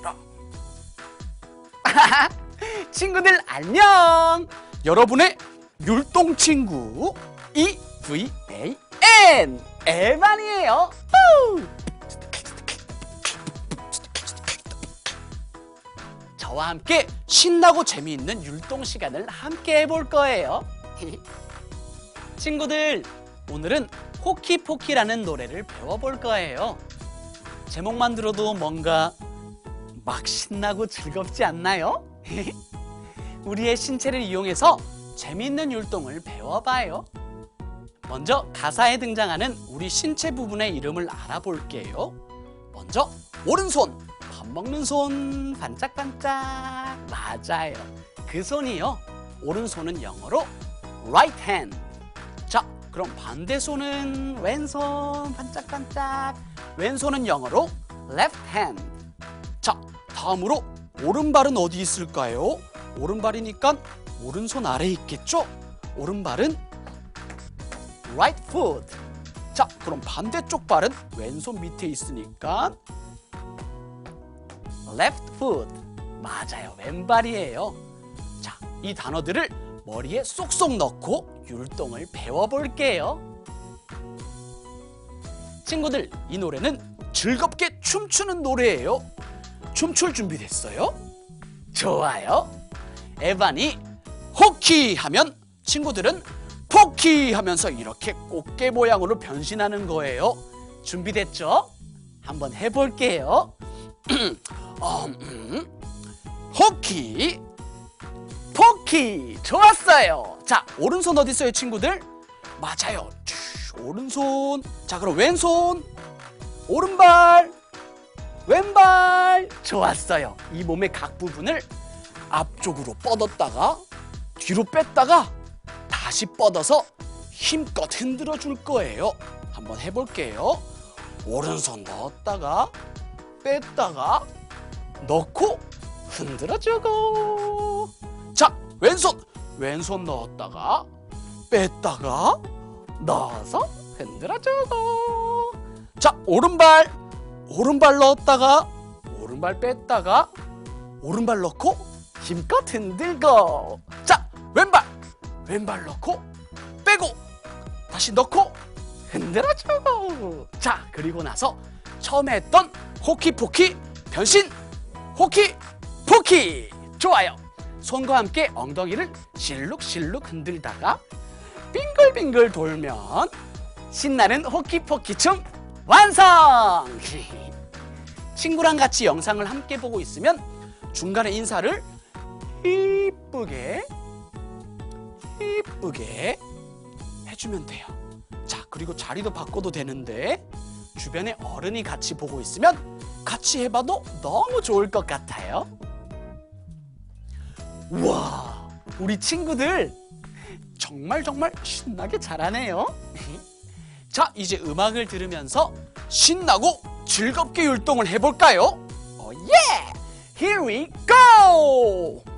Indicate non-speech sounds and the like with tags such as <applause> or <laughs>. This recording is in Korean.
들어. <laughs> 친구들 안녕! 여러분의 율동친구 EVAN 에반이에요. 저와 함께 신나고 재미있는 율동 시간을 함께 해볼 거예요. <laughs> 친구들, 오늘은 호키포키라는 노래를 배워볼 거예요. 제목만 들어도 뭔가 막 신나고 즐겁지 않나요? <laughs> 우리의 신체를 이용해서 재미있는 율동을 배워봐요. 먼저 가사에 등장하는 우리 신체 부분의 이름을 알아볼게요. 먼저 오른손, 밥 먹는 손, 반짝반짝. 맞아요. 그 손이요. 오른손은 영어로 right hand. 자, 그럼 반대 손은 왼손, 반짝반짝. 왼손은 영어로 left hand. 자, 다음으로 오른발은 어디 있을까요? 오른발이니까 오른손 아래에 있겠죠? 오른발은 right foot. 자, 그럼 반대쪽 발은 왼손 밑에 있으니까 left foot. 맞아요. 왼발이에요. 자, 이 단어들을 머리에 쏙쏙 넣고 율동을 배워볼게요. 친구들, 이 노래는 즐겁게 춤추는 노래예요. 춤출 준비 됐어요? 좋아요. 에반이 호키 하면 친구들은 포키 하면서 이렇게 꽃게 모양으로 변신하는 거예요. 준비됐죠? 한번 해볼게요. 어, <clears throat> 음. 호키, 포키. 좋았어요. 자, 오른손 어디 있어요, 친구들? 맞아요. 쭈, 오른손. 자, 그럼 왼손. 오른발. 좋았어요. 이 몸의 각 부분을 앞쪽으로 뻗었다가 뒤로 뺐다가 다시 뻗어서 힘껏 흔들어 줄 거예요. 한번 해볼게요. 오른손 넣었다가 뺐다가 넣고 흔들어 주고 자 왼손 왼손 넣었다가 뺐다가 넣어서 흔들어 주고 자 오른발 오른발 넣었다가 오른발 뺐다가 오른발 넣고 힘껏 흔들고. 자 왼발. 왼발 넣고 빼고 다시 넣고 흔들어주고 자 그리고 나서 처음에 했던 호키포키 변신. 호키포키. 좋아요. 손과 함께 엉덩이를 실룩실룩 흔들다가 빙글빙글 돌면 신나는 호키포키 춤 완성 <laughs> 친구랑 같이 영상을 함께 보고 있으면 중간에 인사를 이쁘게 이쁘게 해주면 돼요. 자, 그리고 자리도 바꿔도 되는데 주변에 어른이 같이 보고 있으면 같이 해봐도 너무 좋을 것 같아요. 우와, 우리 친구들 정말 정말 신나게 잘하네요. 자, 이제 음악을 들으면서 신나고 즐겁게 율동을 해볼까요? 어, 예! Here we go!